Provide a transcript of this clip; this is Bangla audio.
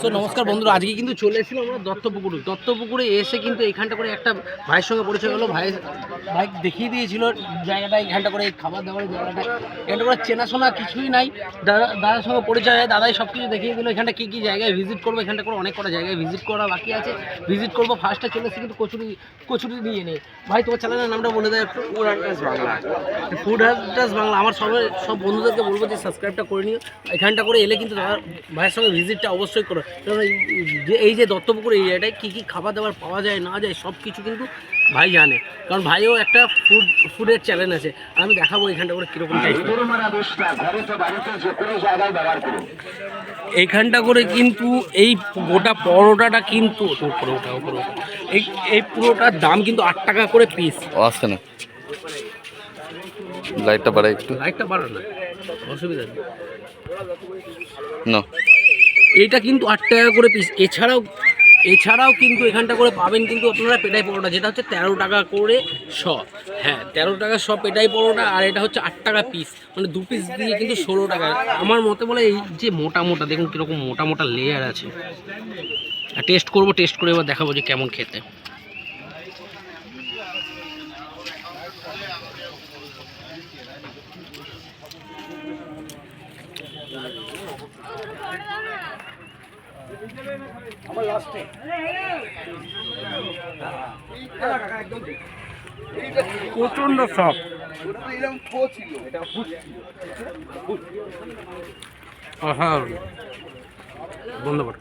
সো নমস্কার বন্ধুরা আজকে কিন্তু চলে এসেছিলাম আমরা দত্তপুকুরে। দত্তপুকুরে এসে কিন্তু এখানটা করে একটা ভাইয়ের সঙ্গে পরিচয় হলো। ভাই ভাই দেখিয়ে দিয়েছিল জায়গাটা এখানটা করে এই খাবার দাবারের জায়গাটা। এখানটা করে চেনাশোনা কিছুই নাই। দাদা দাদার সঙ্গে পরিচয় হয় দাদাই সব কিছু দেখিয়ে দিল। এখানটা কী কী জায়গায় ভিজিট করব? এখানটা করে অনেক কটা জায়গায় ভিজিট করা বাকি আছে। ভিজিট করব ফার্স্টে চলে এসে কিন্তু কচুরি কচুরি নিয়ে নেই ভাই তোমার চ্যানেলের নামটা বলে দেয় ফুড অ্যাড্রেস বাংলা ফুড হার্টাস বাংলা আমার সবাই সব বন্ধুদেরকে বলব যে সাবস্ক্রাইবটা করে নিও। এখানটা করে এলে কিন্তু ভাইয়ের সঙ্গে ভিজিটটা অবশ্যই করো। কারণ এই যে এই যে দত্তপুকুর এরিয়াটায় কী কী খাবার দাবার পাওয়া যায় না যায় সব কিছু কিন্তু ভাই জানে। কারণ ভাইও একটা ফুড ফুডের চ্যালেঞ্জ আছে। আমি দেখাবো এখানটা করে কীরকম এইখানটা করে কিন্তু এই গোটা পরোটাটা কিন্তু উপরে ওঠা। এই এই পুরোটার দাম কিন্তু আট টাকা করে পিস ও আসছে না লাইটটা বাড়াই একটু। লাইটটা বাড়ো না। অসুবিধা নেই। না এইটা কিন্তু আট টাকা করে পিস এছাড়াও এছাড়াও কিন্তু এখানটা করে পাবেন কিন্তু আপনারা পেটাই পরোটা, যেটা হচ্ছে তেরো টাকা করে শ হ্যাঁ তেরো টাকা শ পেটাই পরোটা, আর এটা হচ্ছে আট টাকা পিস মানে দু পিস দিয়ে কিন্তু ষোলো টাকা। আমার মতে বলে এই যে মোটা মোটা, দেখুন কীরকম মোটা মোটা লেয়ার আছে। আর টেস্ট করব টেস্ট করে এবার দেখাবো যে কেমন খেতে। প্রচণ্ড সব প্রচণ্ড বন্ধ কর।